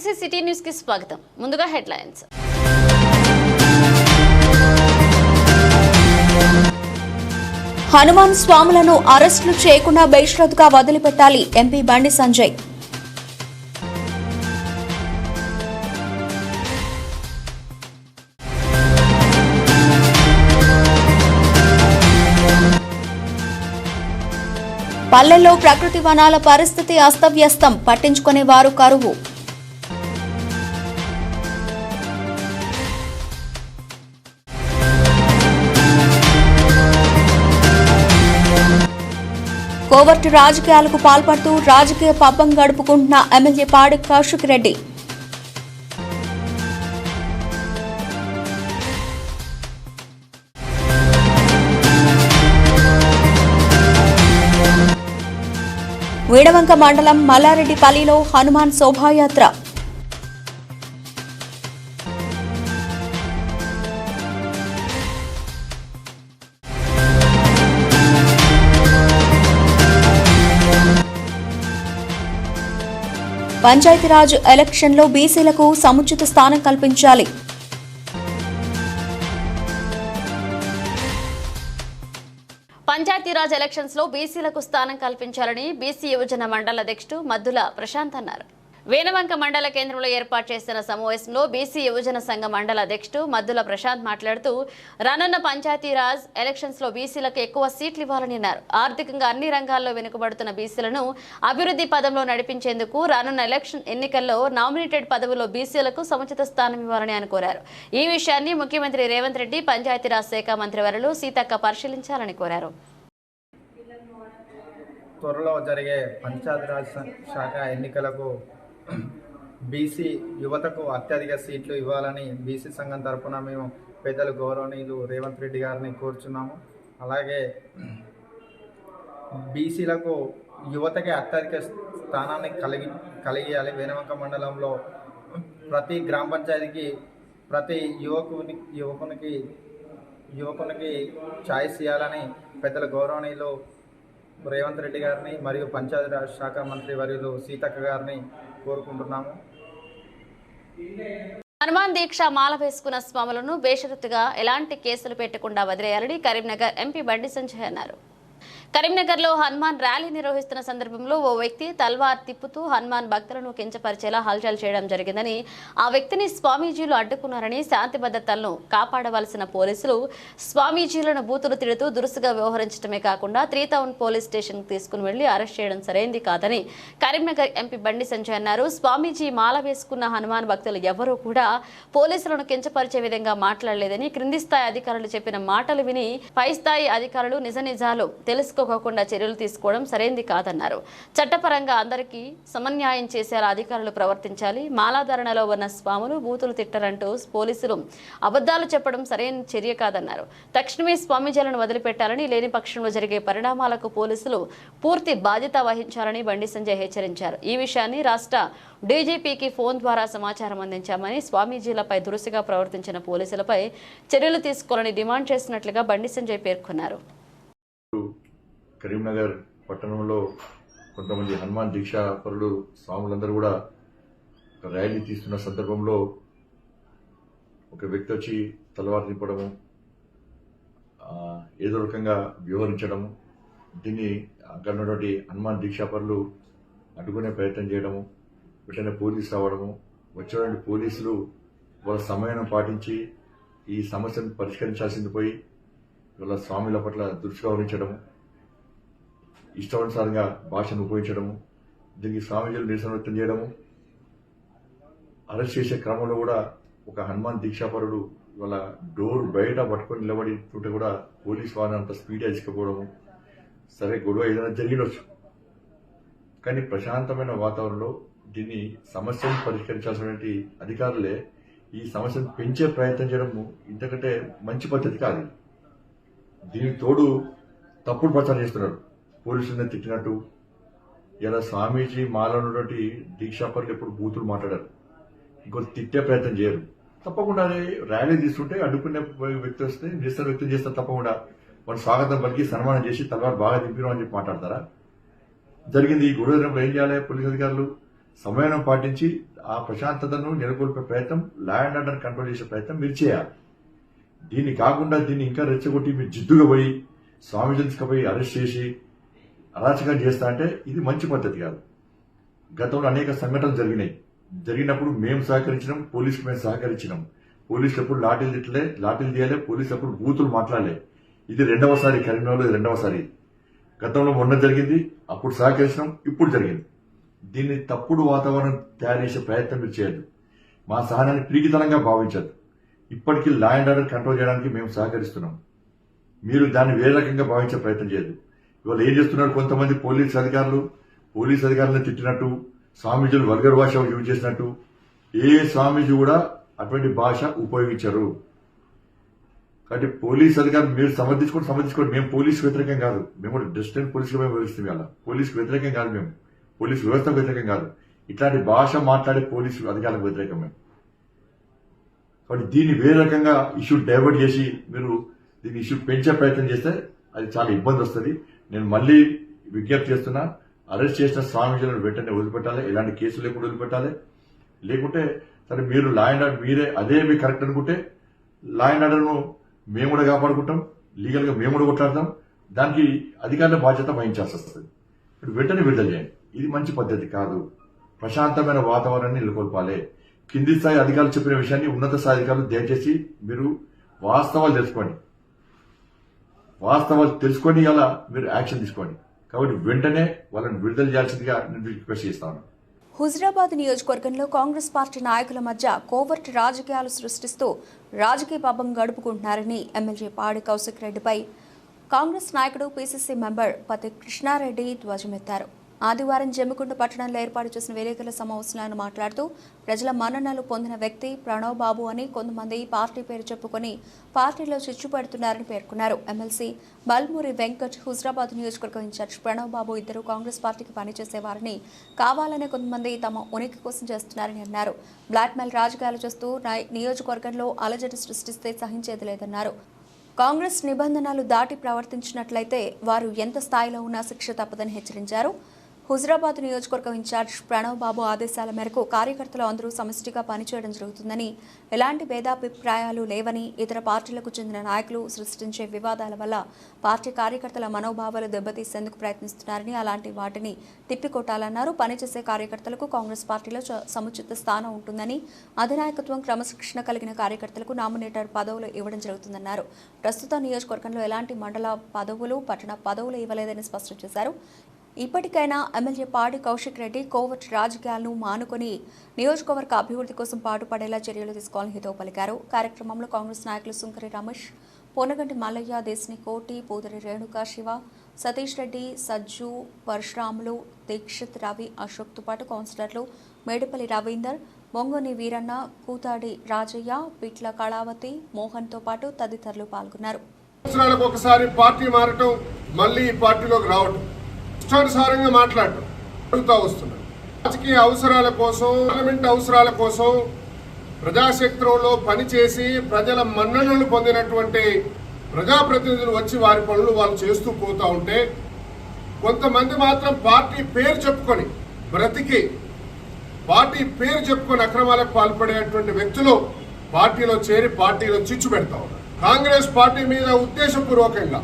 RCC city న్యూస్కి స్వాగతం. ముందుగా హెడ్లైన్స్. హనుమాన్ స్వాములను అరెస్టులు చేయకుండా బేషరతుగా వదిలిపెట్టాలి ఎంపీ బండి సంజయ్. పల్లెల్లో ప్రకృతి వనాల పరిస్థితి అస్తవ్యస్తం. పట్టించుకునే వారు కరువు. కోవర్టు రాజకీయాలకు పాల్పడుతూ రాజకీయ పబ్బం గడుపుకుంటున్న ఎమ్మెల్యే పాడి కౌశిక్ రెడ్డి. వీడవంక మండలం మల్లారెడ్డిపల్లిలో హనుమాన్ శోభాయాత్ర. పంచాయతీరాజ్ ఎలక్షన్లో బీసీలకు సముచిత స్థానం కల్పించాలి. పంచాయతీరాజ్ ఎలక్షన్స్లో బీసీలకు స్థానం కల్పించాలని బీసీ యువజన మండల అధ్యక్షుడు మద్దుల ప్రశాంత్ అన్నారు. వేనవంక మండల కేంద్రంలో ఏర్పాటు చేసిన సమావేశంలో బీసీ యువజన సంఘ మండల అధ్యక్షుడు మద్దుల ప్రశాంత్ మాట్లాడుతూ రానున్న పంచాయతీరాజ్ ఎలక్షన్స్లో బీసీలకు ఎక్కువ సీట్లు ఇవ్వాలని అన్నారు. ఆర్థికంగా అన్ని రంగాల్లో వెనుకబడుతున్న బీసీలను అభివృద్ధి పదంలో నడిపించేందుకు రానున్న ఎలక్షన్ ఎన్నికల్లో నామినేటెడ్ పదవుల్లో బీసీలకు సముచిత స్థానం ఇవ్వాలని ఆయన కోరారు. ఈ విషయాన్ని ముఖ్యమంత్రి రేవంత్ రెడ్డి పంచాయతీరాజ్ శాఖ మంత్రివర్యులు సీతక్క పరిశీలించాలని కోరారు. త్వరలో జరిగే పంచాయతీరాజ్ శాఖ ఎన్నికలకు బీసీ యువతకు అత్యధిక సీట్లు ఇవ్వాలని బీసీ సంఘం తరఫున మేము పెద్దలు గౌరవనీయులు రేవంత్ రెడ్డి గారిని కోరుచున్నాము. అలాగే బీసీలకు యువతకి అత్యధిక స్థానాన్ని కలిగి కలిగియాలి. వేనవంక మండలంలో ప్రతి గ్రామ పంచాయతీకి ప్రతి యువకుని యువకునికి యువకునికి ఛాయిస్ ఇవ్వాలని పెద్దల గౌరవనీయులు రేవంత్ రెడ్డి గారిని మరియు పంచాయతీరాజ్ శాఖ మంత్రి వర్యులు సీతక్క గారిని కోరుకుంటున్నాము. హనుమాన్ దీక్ష మాల వేసుకున్న స్వాములను బేషరతుగా ఎలాంటి కేసులు పెట్టకుండా వదిలేయాలని కరీంనగర్ ఎంపీ బండి సంజయ్ అన్నారు. కరీంనగర్లో హనుమాన్ ర్యాలీ నిర్వహిస్తున్న సందర్భంలో ఓ వ్యక్తి తల్వార్ తిప్పుతూ హనుమాన్ భక్తులను కించపరిచేలా హల్చల్ చేయడం జరిగిందని ఆ వ్యక్తిని స్వామీజీలు అడ్డుకున్నారని శాంతి భద్రతలను కాపాడవలసిన పోలీసులు స్వామీజీలను బూతులు తిడుతూ దురుసుగా వ్యవహరించడమే కాకుండా త్రీ టౌన్ పోలీస్ స్టేషన్ తీసుకుని వెళ్ళి అరెస్ట్ చేయడం సరైంది కాదని కరీంనగర్ ఎంపీ బండి సంజయ్ అన్నారు. స్వామీజీ మాల వేసుకున్న హనుమాన్ భక్తులు ఎవరూ కూడా పోలీసులను కించపరిచే విధంగా మాట్లాడలేదని క్రింది స్థాయి అధికారులు చెప్పిన మాటలు విని పై స్థాయి అధికారులు నిజ నిజాలు తెలుసుకు తెలుసుకోకుండా చర్యలు తీసుకోవడం సరైంది కాదన్నారు. చట్టపరంగా అందరికీ సమన్యాయం చేసేలా అధికారులు ప్రవర్తించాలి. మాలాధారణలో ఉన్న స్వాములు బూతులు తిట్టరంటూ పోలీసులు అబద్ధాలు చెప్పడం సరైన చర్య కాదన్నారు. తక్షణమే స్వామీజీలను వదిలిపెట్టాలని లేని పక్షంలో జరిగే పరిణామాలకు పోలీసులు పూర్తి బాధ్యత వహించాలని బండి సంజయ్ హెచ్చరించారు. ఈ విషయాన్ని రాష్ట్ర డీజీపీకి ఫోన్ ద్వారా సమాచారం అందించామని స్వామీజీలపై దురుసుగా ప్రవర్తించిన పోలీసులపై చర్యలు తీసుకోవాలని డిమాండ్ చేసినట్లుగా బండి సంజయ్ పేర్కొన్నారు. కరీంనగర్ పట్టణంలో కొంతమంది హనుమాన్ దీక్షాపరులు స్వాములందరూ కూడా ర్యాలీ తీస్తున్న సందర్భంలో ఒక వ్యక్తి వచ్చి తలవారు నింపడము ఏదో రకంగా వ్యవహరించడము దీన్ని అక్కడ ఉన్నటువంటి హనుమాన్ దీక్షాపరులు అడ్డుకునే ప్రయత్నం చేయడము వెంటనే పోలీసు రావడము వచ్చేటువంటి పోలీసులు వాళ్ళ సమయం పాటించి ఈ సమస్యను పరిష్కరించాల్సింది పోయి వాళ్ళ స్వాముల పట్ల దృష్టి గౌరవించడము ఇష్టానుసారంగా భాషను ఉపయోగించడము దీనికి స్వామీజీలు నిరసన వ్యక్తం చేయడము అరెస్ట్ చేసే క్రమంలో కూడా ఒక హనుమాన్ దీక్షాపరుడు వాళ్ళ డోర్ బయట పట్టుకొని నిలబడి ఉంటే కూడా పోలీస్ వారిని అంత స్పీడ్గా ఇసుకపోవడము సరే గొడవ ఏదైనా జరిగినొచ్చు. కానీ ప్రశాంతమైన వాతావరణంలో దీన్ని సమస్యను పరిష్కరించాల్సినటువంటి అధికారులే ఈ సమస్యను పెంచే ప్రయత్నం చేయడము ఇంతకంటే మంచి పద్ధతి కాదు. దీనికి తోడు తప్పుడు ప్రచారం చేస్తున్నారు. పోలీసులను తిట్టినట్టు ఇలా స్వామీజీ మాలో ఉన్నటువంటి దీక్షాపరులు ఎప్పుడు బూతులు మాట్లాడారు. ఇంకో తిట్టే ప్రయత్నం చేయరు. తప్పకుండా అది ర్యాలీ తీసుకుంటే అడ్డుకునే వ్యక్తి వస్తే నిరసన వ్యక్తం చేస్తారు తప్పకుండా వాళ్ళు స్వాగతం పలికి సన్మానం చేసి తలవారు బాగా దింపినాం అని చెప్పి మాట్లాడతారా? జరిగింది. ఈ గొడవ ఏం చేయాలి? పోలీస్ అధికారులు సమయం పాటించి ఆ ప్రశాంతతను నెలకొల్పే ప్రయత్నం లా అండ్ ఆర్డర్ కంట్రోల్ చేసే ప్రయత్నం మీరు చేయాలి. దీన్ని కాకుండా దీన్ని ఇంకా రెచ్చగొట్టి మీరు జిద్దుగా పోయి స్వామీజీ పోయి అరెస్ట్ చేసి అరాచకం చేస్తా అంటే ఇది మంచి పద్ధతి కాదు. గతంలో అనేక సంఘటనలు జరిగినాయి. జరిగినప్పుడు మేము సహకరించినాం పోలీసులు మేము సహకరించినాం. పోలీసులు ఎప్పుడు లాఠీలు తిట్టలే లాఠీలు తీయలే పోలీసులు అప్పుడు బూతులు మాట్లాడలే. ఇది రెండవసారి కరీంనగర్లో ఇది రెండవసారి. గతంలో మొన్న జరిగింది అప్పుడు సహకరించినాం ఇప్పుడు జరిగింది. దీన్ని తప్పుడు వాతావరణం తయారు చేసే ప్రయత్నం మీరు చేయద్దు. మా సహనాన్ని ప్రీతితనంగా భావించద్దు. ఇప్పటికీ లా అండ్ ఆర్డర్ కంట్రోల్ చేయడానికి మేము సహకరిస్తున్నాం. మీరు దాన్ని వేరే రకంగా భావించే ప్రయత్నం చేయదు ఇవాళ ఏం చేస్తున్నారు కొంతమంది పోలీస్ అధికారులు? పోలీస్ అధికారులను తిట్టినట్టు స్వామీజీలు వల్గర్ భాష యూజ్ చేసినట్టు. ఏ స్వామీజీ కూడా అటువంటి భాష ఉపయోగించరు. కాబట్టి పోలీస్ అధికారులు మీరు సమర్థించుకోండి సమర్థించుకోండి. మేము పోలీస్ వ్యతిరేకం కాదు. మేము కూడా డిస్టెంట్ పోలీసులు మేము వివరిస్తాం ఇవాళ. పోలీస్ వ్యతిరేకం కాదు మేము. పోలీస్ వ్యవస్థ వ్యతిరేకం కాదు. ఇట్లాంటి భాష మాట్లాడే పోలీసు అధికారులకు వ్యతిరేకం మేము. కాబట్టి దీన్ని వేరే రకంగా ఇష్యూ డైవర్ట్ చేసి మీరు దీన్ని ఇష్యూ పెంచే ప్రయత్నం చేస్తే అది చాలా ఇబ్బంది వస్తుంది. నేను మళ్ళీ విజ్ఞప్తి చేస్తున్నా అరెస్ట్ చేసిన స్వామీజీలను వెంటనే వదిలిపెట్టాలి ఎలాంటి కేసులు లేకుండా వదిలిపెట్టాలి. లేకుంటే సరే మీరు లా అండ్ ఆర్డర్ మీరే అదే మీకు కరెక్ట్ అనుకుంటే లా అండ్ ఆర్డర్ను మేము కూడా కాపాడుకుంటాం లీగల్గా మేము కూడా కొట్లాడతాం. దానికి అధికారుల బాధ్యత వహించాల్సి వస్తుంది ఇప్పుడు వెంటనే విడుదల చేయండి. ఇది మంచి పద్ధతి కాదు. ప్రశాంతమైన వాతావరణాన్ని నెలకొల్పాలి. కింది స్థాయి అధికారులు చెప్పిన విషయాన్ని ఉన్నత స్థాయి అధికారులు దయచేసి మీరు వాస్తవాలు తెలుసుకోండి. వాస్తవాలు తెలుసుకొని అలా మీరు యాక్షన్ తీసుకోండి. కాబట్టి వెంటనే వాళ్ళని విడుదల చేయాల్సిందిగా నేను రిక్వెస్ట్ చేస్తాను హుజరాబాద్ నియోజకవర్గంలో కాంగ్రెస్ పార్టీ నాయకుల మధ్య కోవర్ట్ రాజకీయాలు సృష్టిస్తూ రాజకీయ పాపం గడుపుకుంటున్నారని ఎమ్మెల్యే పాడి కౌశిక్ రెడ్డిపై కాంగ్రెస్ నాయకుడు పీసీసీ మెంబర్ పతి కృష్ణారెడ్డి ధ్వజమెత్తారు. ఆదివారం జమ్మికుంట పట్టణంలో ఏర్పాటు చేసిన విలేకరుల సమావేశంలో ఆయన మాట్లాడుతూ ప్రజల మన్ననలు పొందిన వ్యక్తి ప్రణవ్ బాబు అని కొంతమంది పార్టీ పేరు చెప్పుకొని పార్టీలో చిచ్చు పెడుతున్నారని పేర్కొన్నారు. ఎమ్మెల్సీ బల్మూరి వెంకట్ హుజరాబాద్ నియోజకవర్గం ఇన్ఛార్జ్ ప్రణవ్ బాబు ఇద్దరు కాంగ్రెస్ పార్టీకి పనిచేసేవారని కావాలనే కొంతమంది తమ ఉనికి కోసం చేస్తున్నారని అన్నారు. బ్లాక్మెయిల్ రాజకీయాలు చేస్తూ నియోజకవర్గంలో అలజడి సృష్టిస్తే సహించేది లేదన్నారు. కాంగ్రెస్ నిబంధనలు దాటి ప్రవర్తించినట్లయితే వారు ఎంత స్థాయిలో ఉన్నా శిక్ష తప్పదని హెచ్చరించారు. హుజరాబాద్ నియోజకవర్గం ఇన్ఛార్జ్ ప్రణవ్ బాబు ఆదేశాల మేరకు కార్యకర్తలు అందరూ సమిష్టిగా పనిచేయడం జరుగుతుందని ఎలాంటి భేదాభిప్రాయాలు లేవని ఇతర పార్టీలకు చెందిన నాయకులు సృష్టించే వివాదాల వల్ల పార్టీ కార్యకర్తల మనోభావాలు దెబ్బతీసేందుకు ప్రయత్నిస్తున్నారని అలాంటి వాటిని తిప్పికొట్టాలన్నారు. పనిచేసే కార్యకర్తలకు కాంగ్రెస్ పార్టీలో చ- సముచిత స్థానం ఉంటుందని అధినాయకత్వం క్రమశిక్షణ కలిగిన కార్యకర్తలకు నామినేటర్ పదవులు ఇవ్వడం జరుగుతుందన్నారు. ప్రస్తుత నియోజకవర్గంలో ఎలాంటి మండల పదవులు పట్టణ పదవులు ఇవ్వలేదని స్పష్టం చేశారు. ఇప్పటికైనా ఎమ్మెల్యే పాడి కౌశిక్ రెడ్డి కోవట్ రాజకీయాలను మానుకొని నియోజకవర్గ అభివృద్ధి కోసం పాటుపడేలా చర్యలు తీసుకోవాలని హితవు పలికారు. కార్యక్రమంలో కాంగ్రెస్ నాయకులు సుంకరి రమేష్ పొనగంటి మల్లయ్య దేశిని కోటి పూదరి రేణుక శివ సతీష్ రెడ్డి సజ్జు పరశురాములు దీక్షిత్ రవి అశోక్తో పాటు కౌన్సిలర్లు మేడిపల్లి రవీందర్ మొంగోని వీరన్న కూతాడి రాజయ్య పిట్ల కళావతి మోహన్తో పాటు తదితరులు పాల్గొన్నారు. ఒకసారి పార్టీ మారటం మళ్ళీ ఈ పార్టీలోకి రావటం. ఇష్టానుసారంగా మాట్లాడటం. జరుగుతూ వస్తున్నారు రాజకీయ అవసరాల కోసం పార్లమెంట్ అవసరాల కోసం ప్రజాక్షేత్రంలో పనిచేసి ప్రజల మన్ననలు పొందినటువంటి ప్రజాప్రతినిధులు వచ్చి వారి పనులు వాళ్ళు చేస్తూ పోతూ ఉంటే కొంతమంది మాత్రం పార్టీ పేరు చెప్పుకొని బ్రతికి పార్టీ పేరు చెప్పుకొని అక్రమాలకు పాల్పడేటువంటి వ్యక్తులు పార్టీలో చేరి పార్టీలో చిచ్చు పెడతా ఉన్నారు. కాంగ్రెస్ పార్టీ మీద ఉద్దేశపూర్వకంగా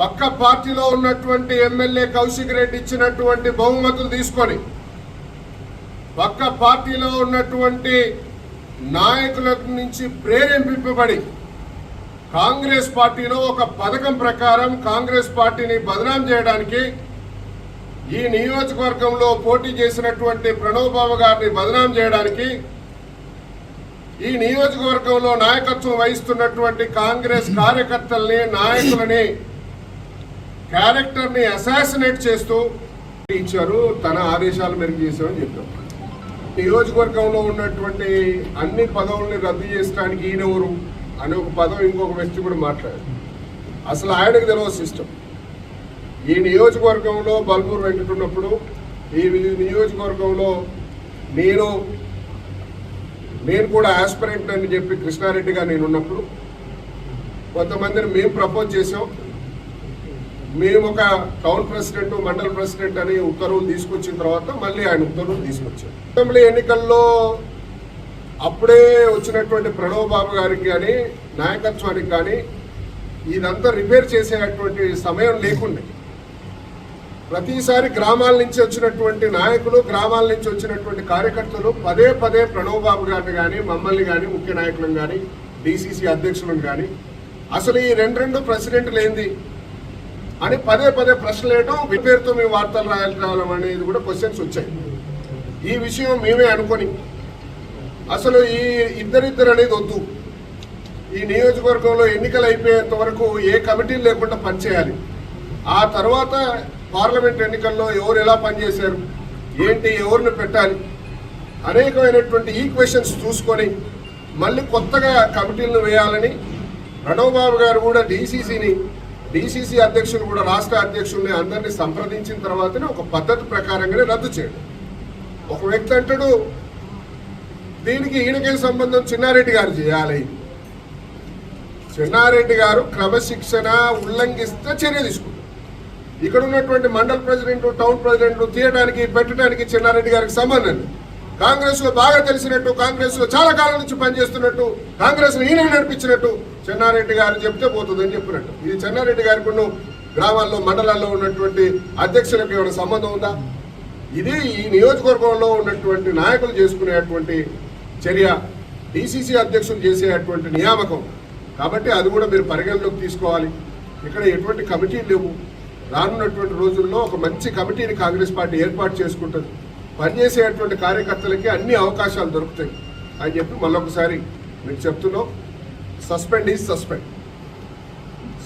పక్క పార్టీలో ఉన్నటువంటి ఎమ్మెల్యే కౌశిక్ రెడ్డి ఇచ్చినటువంటి బహుమతులు తీసుకొని పక్క పార్టీలో ఉన్నటువంటి నాయకుల నుంచి ప్రేరేపింపబడి కాంగ్రెస్ పార్టీలో ఒక పథకం ప్రకారం కాంగ్రెస్ పార్టీని బదనాం చేయడానికి ఈ నియోజకవర్గంలో పోటీ చేసినటువంటి ప్రణవ్బాబు గారిని బదనాం చేయడానికి ఈ నియోజకవర్గంలో నాయకత్వం వహిస్తున్నటువంటి కాంగ్రెస్ కార్యకర్తల్ని నాయకులని క్యారెక్టర్ని అసాసినేట్ చేస్తూ ఇచ్చారు తన ఆదేశాల మేరకు చేశామని చెప్పారు నియోజకవర్గంలో ఉన్నటువంటి అన్ని పదవుల్ని రద్దు చేయడానికి ఈయనెవరు అనే ఒక పదం ఇంకొక వ్యక్తి కూడా మాట్లాడారు. అసలు ఆయనకు తెలియదు సిస్టమ్ ఈ నియోజకవర్గంలో బల్బూర్ వెంకట ఉన్నప్పుడు ఈ నియోజకవర్గంలో నేను నేను కూడా ఆస్పిరెంట్ అని చెప్పి కృష్ణారెడ్డిగా నేను ఉన్నప్పుడు కొంతమందిని మేము ప్రపోజ్ చేసాం మేము ఒక టౌన్ ప్రెసిడెంట్ మండల ప్రెసిడెంట్ అని ఉత్తర్వులు తీసుకొచ్చిన తర్వాత మళ్ళీ ఆయన ఉత్తర్వులు తీసుకొచ్చారు. అసెంబ్లీ ఎన్నికల్లో అప్పుడే వచ్చినటువంటి ప్రణవ్ బాబు గారికి కానీ నాయకత్వానికి కానీ ఇదంతా రిపేర్ చేసేటువంటి సమయం లేకుండే. ప్రతిసారి గ్రామాల నుంచి వచ్చినటువంటి నాయకులు గ్రామాల నుంచి వచ్చినటువంటి కార్యకర్తలు పదే పదే ప్రణవ్ బాబు గారిని కానీ మమ్మల్ని కానీ ముఖ్య నాయకులను కానీ డీసీసీ అధ్యక్షులను కానీ అసలు ఈ రెండు రెండు ప్రెసిడెంట్లు ఏంది? అని పదే పదే ప్రశ్నలు వేయడం మీ పేరుతో మేము వార్తలు రాయడం అనేది కూడా క్వశ్చన్స్ వచ్చాయి. ఈ విషయం మేమే అనుకొని అసలు ఈ ఇద్దరిద్దరు అనేది వద్దు. ఈ నియోజకవర్గంలో ఎన్నికలు అయిపోయేంత వరకు ఏ కమిటీలు లేకుండా పనిచేయాలి. ఆ తర్వాత పార్లమెంట్ ఎన్నికల్లో ఎవరు ఎలా పనిచేశారు ఏంటి ఎవరిని పెట్టాలి అనేకమైనటువంటి ఈక్వేషన్స్ చూసుకొని మళ్ళీ కొత్తగా కమిటీలను వేయాలని రణోబాబు గారు కూడా డీసీసీని డీసీసీ అధ్యక్షులు కూడా రాష్ట్ర అధ్యక్షుల్ని అందరినీ సంప్రదించిన తర్వాతనే ఒక పద్ధతి ప్రకారంగానే రద్దు చేయడం. ఒక వ్యక్తి అంటాడు దీనికి ఈయనకే సంబంధం? చిన్నారెడ్డి గారు చేయాలి. చిన్నారెడ్డి గారు క్రమశిక్షణ ఉల్లంఘిస్తే చర్య తీసుకుంటారు. ఇక్కడ ఉన్నటువంటి మండల ప్రెసిడెంట్ టౌన్ ప్రెసిడెంట్ తీయడానికి పెట్టడానికి చిన్నారెడ్డి గారికి సంబంధం లేదు. కాంగ్రెస్లో బాగా తెలిసినట్టు కాంగ్రెస్లో చాలా కాలం నుంచి పనిచేస్తున్నట్టు కాంగ్రెస్ ఈయన నడిపించినట్టు చెన్నారెడ్డి గారు చెప్తే పోతుందని చెప్పినట్టు. ఇది చెన్నారెడ్డి గారికి ఉన్న గ్రామాల్లో మండలాల్లో ఉన్నటువంటి అధ్యక్షులకు ఏమైనా సంబంధం ఉందా? ఇది ఈ నియోజకవర్గంలో ఉన్నటువంటి నాయకులు చేసుకునేటువంటి చర్య డిసిసి అధ్యక్షులు చేసేటువంటి నియామకం. కాబట్టి అది కూడా మీరు పరిగణలోకి తీసుకోవాలి. ఇక్కడ ఎటువంటి కమిటీలు లేవు. రానున్నటువంటి రోజుల్లో ఒక మంచి కమిటీని కాంగ్రెస్ పార్టీ ఏర్పాటు చేసుకుంటుంది. పనిచేసేటువంటి కార్యకర్తలకి అన్ని అవకాశాలు దొరుకుతాయి అని చెప్పి మళ్ళొకసారి మీకు చెప్తున్నాం. Suspend is suspend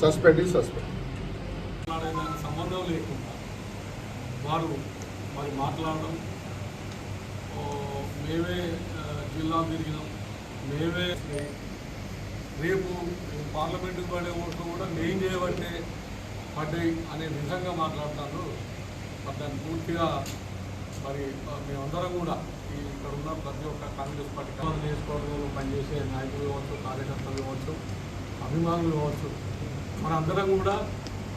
suspend is suspend సంబంధం లేకుండా వారు మరి మాట్లాడడం మేమే జిల్లా తిరిగినాం. మేమే రేపు పార్లమెంటుకు పడే ఓట్లు కూడా నేను చేయబట్టే పడ్డాయి అనే విధంగా మాట్లాడతారు మరి దాన్ని పూర్తిగా మరి మేమందరం కూడా ఈ ఇక్కడ ఉన్న ప్రతి ఒక్క కాంగ్రెస్ పార్టీ కాంగ్రెస్ నియోజకవర్గంలో పనిచేసే నాయకులు కావచ్చు కార్యకర్తలు కావచ్చు అభిమానులు కావచ్చు మనందరం కూడా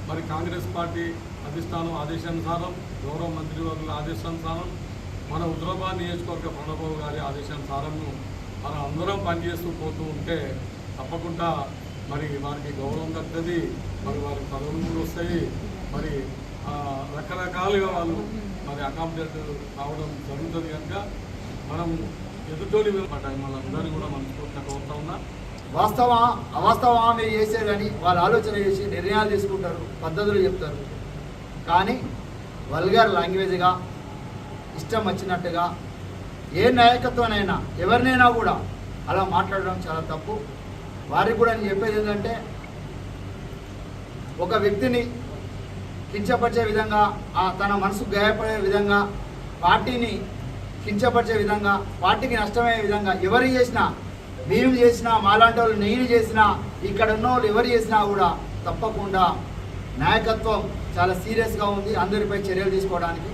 మరి కాంగ్రెస్ పార్టీ అధిష్టానం ఆదేశానుసారం గౌరవ మంత్రివర్గుల ఆదేశానుసారం మన హుజరాబాద్ నియోజకవర్గ ప్రణబాబు గారి ఆదేశానుసారం మనం అందరం పనిచేస్తూ పోతూ ఉంటే తప్పకుండా మరి వారికి గౌరవం దక్కుతుంది మరి వారికి పదవులు కూడా వస్తాయి. మరి రకరకాలుగా వాళ్ళు మరి అకామిడేట్ కావడం జరుగుతుంది కనుక మనం ఎదుటోని మనందరినీ కూడా మనస్ఫూర్తిగా కోరుతా ఉన్నా. వాస్తవ అవాస్తవాన్ని మీరు చేసేదని వాళ్ళు ఆలోచన చేసి నిర్ణయాలు తీసుకుంటారు పద్ధతులు చెప్తారు. కానీ వల్గర్ లాంగ్వేజ్గా ఇష్టం వచ్చినట్టుగా ఏ నాయకత్వనైనా ఎవరినైనా కూడా అలా మాట్లాడడం చాలా తప్పు. వారికి కూడా నేను చెప్పేది ఏంటంటే ఒక వ్యక్తిని కించపరిచే విధంగా ఆ తన మనసు గాయపడే విధంగా పార్టీని కించపరిచే విధంగా పార్టీకి నష్టమయ్యే విధంగా ఎవరు చేసినా మేము చేసినా మాలాంటి వాళ్ళు నేను చేసినా ఇక్కడ ఉన్న వాళ్ళు ఎవరు చేసినా కూడా తప్పకుండా నాయకత్వం చాలా సీరియస్గా ఉంది. అందరిపై చర్యలు తీసుకోవడానికి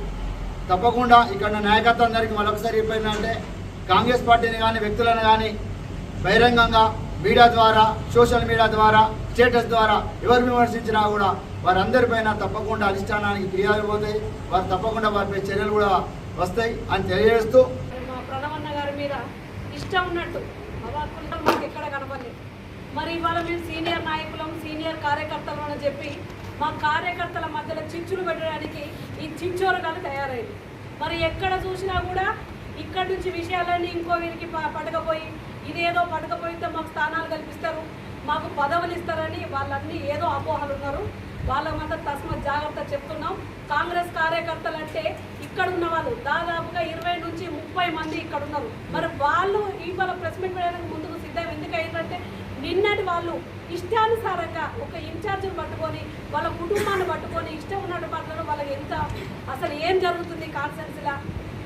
తప్పకుండా ఇక్కడ నాయకత్వం అందరికీ మరొకసారి చెప్పినంటే కాంగ్రెస్ పార్టీని కానీ వ్యక్తులను కానీ బహిరంగంగా మీడియా ద్వారా సోషల్ మీడియా ద్వారా స్టేటస్ ద్వారా ఎవరు విమర్శించినా కూడా వారందరిపైన తప్పకుండా అధిష్టానానికి ఫిర్యాదులు పోతాయి. వారు తప్పకుండా వారిపై చర్యలు కూడా వస్తాయి అని తెలియజేస్తూ మా ప్రణవన్న గారి మీద ఇష్టం ఉన్నట్టు అవాకుండా మాకు ఎక్కడ కనపడలేదు. మరి ఇవాళ మేము సీనియర్ నాయకులం సీనియర్ కార్యకర్తలు అని చెప్పి మా కార్యకర్తల మధ్యలో చించులు పెట్టడానికి ఈ చించోరగాలు తయారైంది. మరి ఎక్కడ చూసినా కూడా ఇక్కడి నుంచి విషయాలన్నీ ఇంకో వీరికి పడకపోయి ఇదేదో పడకపోయితే మాకు స్థానాలు కల్పిస్తారు మాకు పదవులు ఇస్తారని వాళ్ళన్నీ ఏదో అపోహలు ఉన్నారు వాళ్ళ మాత్రం తస్మత్ జాగ్రత్త చెప్తున్నాం. కాంగ్రెస్ కార్యకర్తలు అంటే ఇక్కడ ఉన్న వాళ్ళు దాదాపుగా ఇరవై నుంచి ముప్పై మంది ఇక్కడ ఉన్నారు. మరి వాళ్ళు ఇవాళ ప్రెస్ మీట్ పెట్టడానికి ముందుకు సిద్ధం ఎందుకు అయిందంటే నిన్నటి వాళ్ళు ఇష్టానుసారంగా ఒక ఇన్ఛార్జ్ని పట్టుకొని వాళ్ళ కుటుంబాన్ని పట్టుకొని ఇష్టం ఉన్నట్టు మాట్లాడడం వాళ్ళకి ఎంత అసలు ఏం జరుగుతుంది కాన్సెన్స్లా?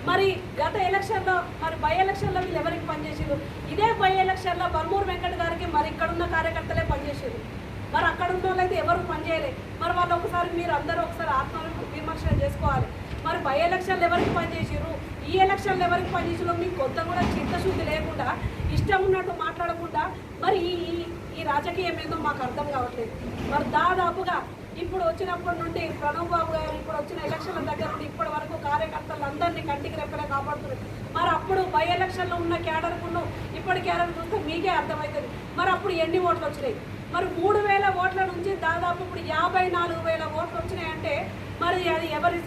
మరి గత ఎలక్షన్లో మరి బై ఎలక్షన్లో వీళ్ళు ఎవరికి పనిచేసారు ఇదే బై ఎలక్షన్లో బర్మూరు వెంకట గారికి మరి ఇక్కడున్న కార్యకర్తలే పనిచేసారు మరి అక్కడ ఉన్న వాళ్ళైతే ఎవరు పనిచేయలే మరి వాళ్ళు ఒకసారి మీరు అందరూ ఒకసారి ఆత్మ విమర్శన చేసుకోవాలి. మరి బై ఎలక్షన్లు ఎవరికి పనిచేసారు ఈ ఎలక్షన్లు ఎవరికి పనిచేసారు మీకు కొంత కూడా చిత్తశుద్ధి లేకుండా ఇష్టం ఉన్నట్టు మాట్లాడకుండా మరి ఈ ఈ- రాజకీయం ఏదో మాకు అర్థం కావట్లేదు. మరి దాదాపుగా ఇప్పుడు వచ్చినప్పటి నుండి ప్రణవ్ బాబు గారు ఇప్పుడు వచ్చిన ఎలక్షన్ల దగ్గర నుండి ఇప్పటి వరకు కార్యకర్తలు అందరినీ కంటికి రెప్పలే కాపాడుతున్నారు. మరి అప్పుడు బై ఎలక్షన్లో ఉన్న క్యాడర్కును ఇప్పటి క్యాడర్ చూస్తే మీకే అర్థమవుతుంది. మరి అప్పుడు ఎన్ని ఓట్లు వచ్చినాయి? మరి మూడు వేల ఓట్ల నుంచి దాదాపు ఇప్పుడు యాభై నాలుగు వేల ఓట్లు వచ్చినాయంటే మరి అది ఎవరి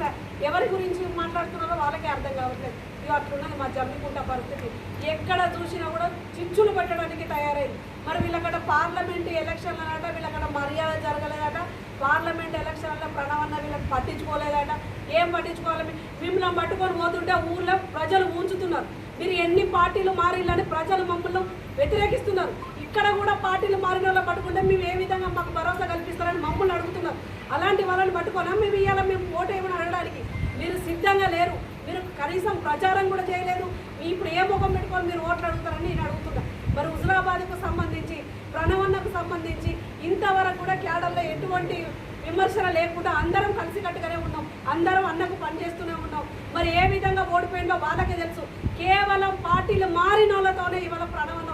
ఎవరి గురించి మాట్లాడుతున్నారో వాళ్ళకే అర్థం కావట్లేదు. ఇవి అట్లున్నది మా జమ్మికుంట పరిస్థితి. ఎక్కడ చూసినా కూడా చిచ్చులు పెట్టడానికి తయారైంది. మరి వీళ్ళక్కడ పార్లమెంట్ ఎలక్షన్లు అనట మర్యాద జరగలేదట. పార్లమెంట్ ఎలక్షన్ల ప్రణవన్న వీళ్ళకి పట్టించుకోలేదట. ఏం పట్టించుకోవాలి? మిమ్మల్ని పట్టుకొని పోతుంటే ఊళ్ళో ప్రజలు ఉంచుతున్నారు మీరు ఎన్ని పార్టీలు మారిల్లని ప్రజలు మమ్మల్ని వ్యతిరేకిస్తున్నారు. ఇక్కడ కూడా పార్టీలు మారిన వాళ్ళు పట్టుకుంటే మేము ఏ విధంగా మాకు భరోసా కల్పిస్తారని మమ్మల్ని అడుగుతున్నారు. అలాంటి వాళ్ళని పట్టుకోనా? మేము ఇవాళ మేము ఓటు ఏమని అడగడానికి? మీరు సిద్ధంగా లేరు. మీరు కనీసం ప్రచారం కూడా చేయలేదు. మీ ఇప్పుడు ఏ ముఖం పెట్టుకొని మీరు ఓట్లు అడుగుతారని నేను అడుగుతున్నా. మరి హుజరాబాద్కు సంబంధించి ప్రణవన్నకు సంబంధించి ఇంతవరకు కూడా క్యాడర్లో ఎటువంటి విమర్శన లేకుండా అందరం కలిసికట్టుగానే ఉన్నాం. అందరం అన్నకు పనిచేస్తూనే ఉన్నాం. మరి ఏ విధంగా ఓడిపోయిందో వాళ్ళకే తెలుసు. కేవలం పార్టీలు మారిన వాళ్ళతోనే ఇవాళ ప్రణవన్న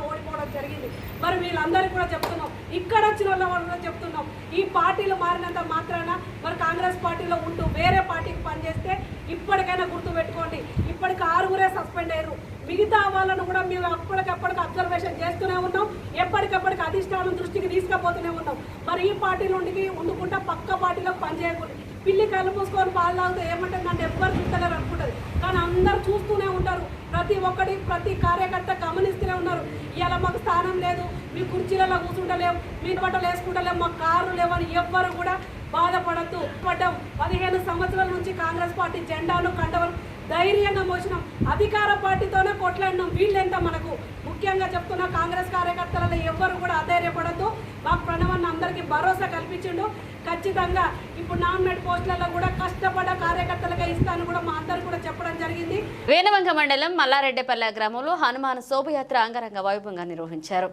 జరిగింది. మరి వీళ్ళందరికీ కూడా చెప్తున్నాం. ఇక్కడ వచ్చిన వాళ్ళ వాళ్ళు చెప్తున్నాం. ఈ పార్టీలు మారినంత మాత్రాన మరి కాంగ్రెస్ పార్టీలో ఉంటూ వేరే పార్టీకి పనిచేస్తే ఇప్పటికైనా గుర్తు పెట్టుకోండి. ఇప్పటికి ఆరుగురే సస్పెండ్ అయ్యారు. మిగతా వాళ్ళను కూడా మేము అప్పటికప్పటికి అబ్జర్వేషన్ చేస్తూనే ఉన్నాం. ఎప్పటికప్పటికి అధిష్టానం దృష్టికి తీసుకుపోతూనే ఉన్నాం. మరి ఈ పార్టీ నుండి ఉండుకుంటా పక్క పార్టీలో పనిచేయకూడదు పిల్లి కళ్ళు మూసుకొని పాలు తాగితే ఏమంటే నన్ను ఎవ్వరు చూస్తలేరు అనుకుంటుంది. కానీ అందరు చూస్తూనే ఉంటారు. ప్రతి ఒక్కటి ప్రతి కార్యకర్త గమనిస్తూనే ఉన్నారు. ఇలా మాకు స్థానం లేదు మీ కుర్చీలలో కూర్చుంటలేము మీ బట్టలు వేసుకుంటలేము మాకు కారు లేవని ఎవ్వరు కూడా బాధపడద్దు. పడ్డాం పదిహేను సంవత్సరాల నుంచి కాంగ్రెస్ పార్టీ జెండాను కండవలు ధైర్యంగా మోసినాం. అధికార పార్టీతోనే కొట్లాడినాం. వీళ్ళెంత మనకు ముఖ్యంగా చెప్తున్న కాంగ్రెస్ కార్యకర్తలలో ఎవ్వరు కూడా అధైర్యపడద్దు. మాకు ప్రణవన్న అందరికీ భరోసా కల్పించిండు. ఖచ్చితంగా ఇప్పుడు నామినేట్ పోస్టులలో కూడా కష్టపడ్డ కార్యకర్తలుగా ఇస్తాను కూడా మా అందరు కూడా చెప్పడం జరిగింది. వేనవంక మండలం మల్లారెడ్డిపల్లె గ్రామంలో హనుమాన్ శోభయాత్ర అంగరంగ వైభవంగా నిర్వహించారు.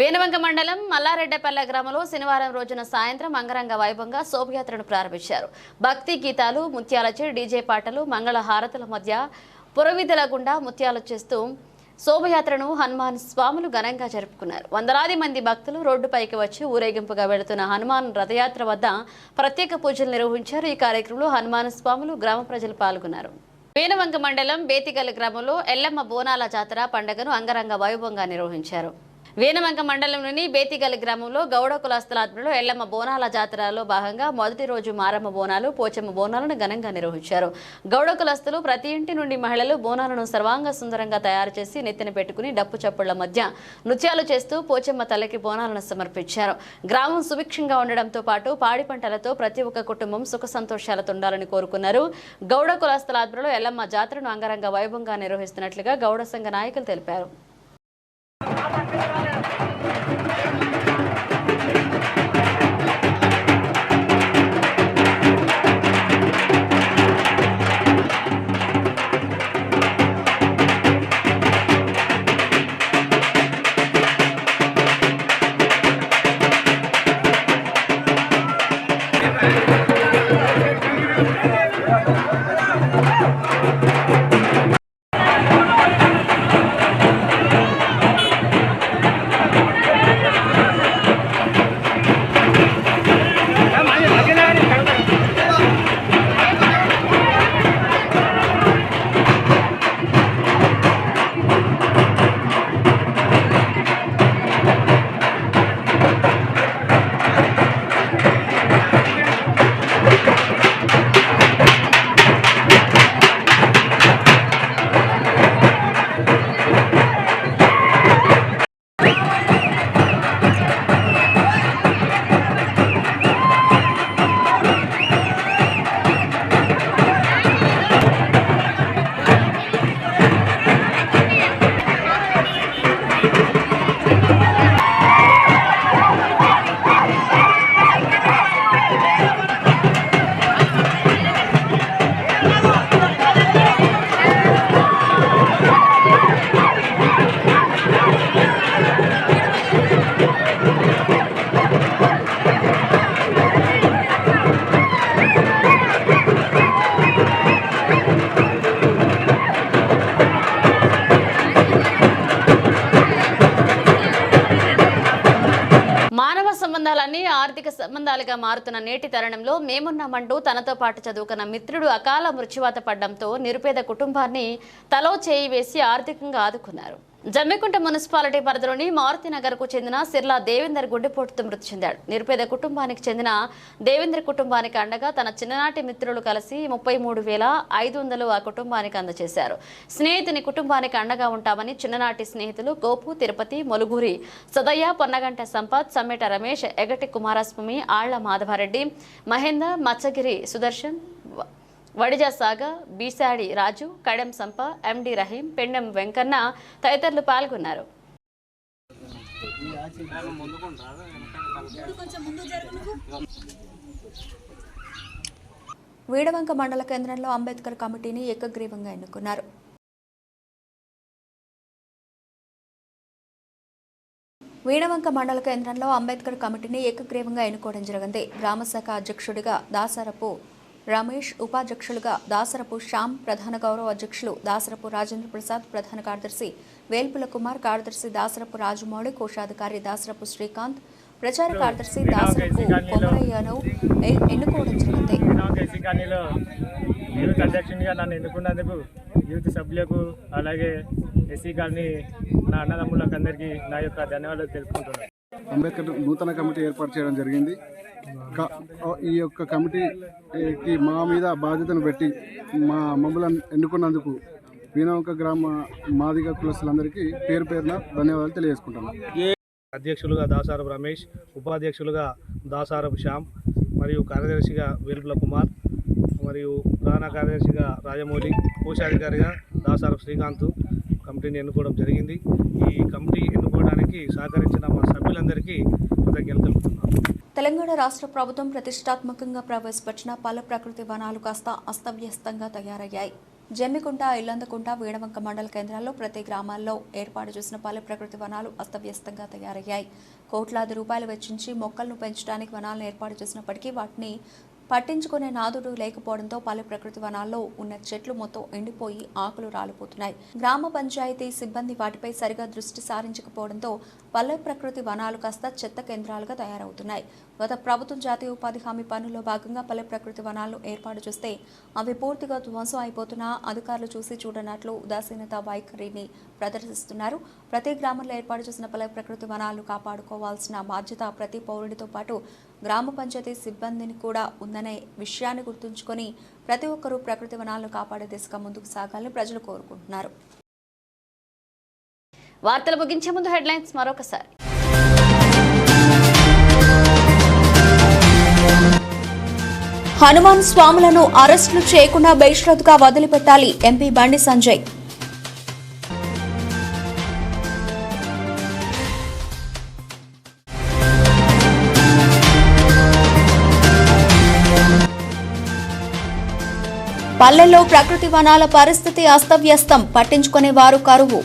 వేనవంక మండలం మల్లారెడ్డపల్లె గ్రామంలో శనివారం రోజున సాయంత్రం అంగరంగ వైభవంగా శోభయాత్రను ప్రారంభించారు. భక్తి గీతాలు ముత్యాలచే డీజే పాటలు మంగళ హారతుల మధ్య పురవిధుల గుండా ముత్యాలు చేస్తూ శోభయాత్రను హనుమాన్ స్వాములు ఘనంగా జరుపుకున్నారు. వందలాది మంది భక్తులు రోడ్డుపైకి వచ్చి ఊరేగింపుగా వెళుతున్న హనుమాన్ రథయాత్ర వద్ద ప్రత్యేక పూజలు నిర్వహించారు. ఈ కార్యక్రమంలో హనుమాన్ స్వాములు గ్రామ ప్రజలు పాల్గొన్నారు. వేనవంక మండలం బేతిగల్ గ్రామంలో ఎల్లమ్మ బోనాల జాతర పండుగను అంగరంగ వైభవంగా నిర్వహించారు. వేనవంక మండలంలోని బేతిగల్ గ్రామంలో గౌడ కులాస్తుల ఆధ్వర్యంలో ఎల్లమ్మ బోనాల జాతరలో భాగంగా మొదటి రోజు మారమ్మ బోనాలు పోచమ్మ బోనాలను ఘనంగా నిర్వహించారు. గౌడ కులాస్తులు ప్రతి ఇంటి నుండి మహిళలు బోనాలను సర్వాంగ సుందరంగా తయారు చేసి నెత్తిన పెట్టుకుని డప్పు చప్పుళ్ళ మధ్య నృత్యాలు చేస్తూ పోచమ్మ తల్లికి బోనాలను సమర్పించారు. గ్రామం సుభిక్షంగా ఉండడంతో పాటు పాడి పంటలతో ప్రతి ఒక్క కుటుంబం సుఖ సంతోషాలతో ఉండాలని కోరుకున్నారు. గౌడ కులాస్తుల ఆధ్వర్యంలో ఎల్లమ్మ జాతరను అంగరంగ వైభవంగా నిర్వహిస్తున్నట్లుగా గౌడ సంఘ నాయకులు తెలిపారు. సంబంధాలన్నీ ఆర్థిక సంబంధాలుగా మారుతున్న నేటి తరుణంలో మేమున్నామంటూ తనతో పాటు చదువుకున్న మిత్రుడు అకాల మృత్యువాత పడడంతో నిరుపేద కుటుంబాన్ని తలో చేయి వేసి ఆర్థికంగా ఆదుకున్నారు. జమ్మికుంట మున్సిపాలిటీ పరిధిలోని మారుతినగర్కు చెందిన సిర్లా దేవేందర్ గుండెపోటుతో మృతి చెందాడు. నిరుపేద కుటుంబానికి చెందిన దేవేందర్ కుటుంబానికి అండగా తన చిన్ననాటి మిత్రులు కలిసి ముప్పై మూడు వేల ఐదు వందలు ఆ కుటుంబానికి అందజేశారు. స్నేహితుని కుటుంబానికి అండగా ఉంటామని చిన్ననాటి స్నేహితులు గోపు తిరుపతి మొలుగురి సదయ్య పొన్నగంట సంపత్ సమ్మెట రమేష్ ఎగటి కుమారస్వామి ఆళ్ళ మాధవారెడ్డి మహేందర్ మచ్చగిరి సుదర్శన్ వడిజ సాగ బీసాడి రాజు కడెం సంప ఎండి రహీం పెండెం వెంకన్న తదితరులు పాల్గొన్నారు. వీడవంక మండల కేంద్రంలో అంబేద్కర్ కమిటీని ఏకగ్రీవంగా ఎన్నుకున్నారు. వీణవంక మండల కేంద్రంలో అంబేద్కర్ కమిటీని ఏకగ్రీవంగా ఎన్నుకోవడం జరిగింది. గ్రామశాఖ అధ్యక్షుడిగా దాసరపు రమేష్ ఉపాధ్యక్షులుగా దాసరపు శ్యామ్ ప్రధాన గౌరవ అధ్యక్షులు దాసరపు రాజేంద్ర ప్రసాద్ ప్రధాన కార్యదర్శి వేల్పుల కుమార్ కార్యదర్శి దాసరపు రాజమౌళి కోశాధికారి దాసరపు శ్రీకాంత్ ప్రచార కార్యదర్శి దాసరపు కొమరయ్యను ఎన్నుకోవడం జరిగింది. యూత్ అధ్యక్షునిగా నన్ను ఎన్నుకున్నందుకు యూత్ సభ్యులకు అలాగే ఎస్సీ కాలనీ నా అన్నదమ్ములకు అందరికీ నా యొక్క ధన్యవాదాలు తెలుపుకుంటున్నాను. అంబేద్కర్ నూతన కమిటీ ఏర్పాటు చేయడం జరిగింది. ఈ యొక్క కమిటీకి మా మీద బాధ్యతను పెట్టి మా మమ్మల్ని ఎన్నుకున్నందుకు వీణవంక గ్రామ మాదిగ కులస్తులందరికీ పేరు పేరున ధన్యవాదాలు తెలియజేసుకుంటున్నాను అధ్యక్షులుగా దాసారపు రమేష్ ఉపాధ్యక్షులుగా దాసారపు శ్యామ్ మరియు కార్యదర్శిగా వేలుపుల కుమార్ మరియు ప్రధాన కార్యదర్శిగా రాజమౌళి కోశాధికారిగా దాసారపు శ్రీకాంత్ కమిటీని ఎన్నుకోవడం జరిగింది. ఈ కమిటీ ఇవ్వడానికి సహకరించిన మా సభ్యులందరికీ కృతజ్ఞతలు తెలుపుతున్నాను. తెలంగాణ రాష్ట్ర ప్రభుత్వం ప్రతిష్టాత్మకంగా ప్రవేశపెట్టిన పలు ప్రకృతి వనాలు కాస్త అస్తవ్యస్తంగా తయారయ్యాయి. జమ్మికుంట ఇల్లందకుంట వీణవంక మండల కేంద్రాల్లో ప్రతి గ్రామాల్లో ఏర్పాటు చేసిన పలు ప్రకృతి వనాలు అస్తవ్యస్తంగా తయారయ్యాయి. కోట్లాది రూపాయలు వెచ్చించి మొక్కలను పెంచడానికి వనాలను ఏర్పాటు చేసినప్పటికీ వాటిని పట్టించుకునే నాదుడు లేకపోవడంతో పలు ప్రకృతి వనాల్లో ఉన్న చెట్లు మొత్తం ఎండిపోయి ఆకులు రాలిపోతున్నాయి. గ్రామ పంచాయతీ సిబ్బంది వాటిపై సరిగా దృష్టి సారించకపోవడంతో పల్లె ప్రకృతి వనాలు కాస్త చెత్త కేంద్రాలుగా తయారవుతున్నాయి. గత ప్రభుత్వం జాతీయ ఉపాధి హామీ పనుల్లో భాగంగా పల్లె ప్రకృతి వనాలను ఏర్పాటు చేస్తే అవి పూర్తిగా ధ్వంసం అయిపోతున్నా అధికారులు చూసి చూడనట్లు ఉదాసీనత వైఖరిని ప్రదర్శిస్తున్నారు. ప్రతి గ్రామంలో ఏర్పాటు చేసిన పల్లె ప్రకృతి వనాలను కాపాడుకోవాల్సిన బాధ్యత ప్రతి పౌరుడితో పాటు గ్రామ పంచాయతీ సిబ్బందిని కూడా ఉందనే విషయాన్ని గుర్తుంచుకొని ప్రతి ఒక్కరూ ప్రకృతి వనాలను కాపాడే దిశగా ముందుకు సాగాలని ప్రజలు కోరుకుంటున్నారు. వార్తలు ముగించే ముందు హెడ్లైన్స్ మరొకసారి. హనుమాన్ స్వాములను అరెస్టులు చేయకుండా బేషరతుగా వదిలిపెట్టాలి ఎంపీ బండి సంజయ్. పల్లెల్లో ప్రకృతి వనాల పరిస్థితి అస్తవ్యస్తం. పట్టించుకునే వారు కరువు.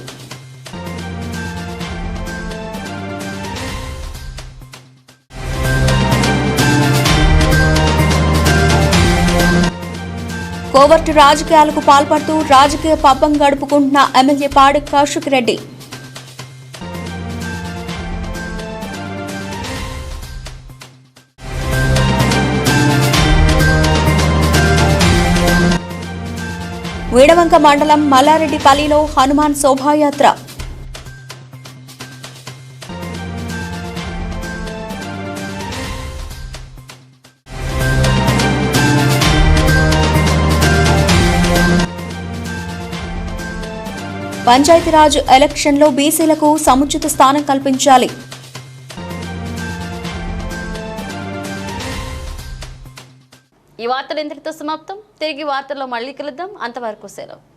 కోవర్టు రాజకీయాలకు పాల్పడుతూ రాజకీయ పబ్బం గడుపుకుంటున్న ఎమ్మెల్యే పాడి కౌశిక్ రెడ్డి. వేడవంక మండలం మల్లారెడ్డిపల్లిలో హనుమాన్ శోభాయాత్ర. పంచాయతీరాజ్ ఎలక్షన్లో బీసీలకు సముచిత స్థానం కల్పించాలి. ఈ వార్తలు ఇంతటితో సమాప్తం. తిరిగి వార్తల్లో మళ్ళీ కలుద్దాం. అంతవరకు సెలవు.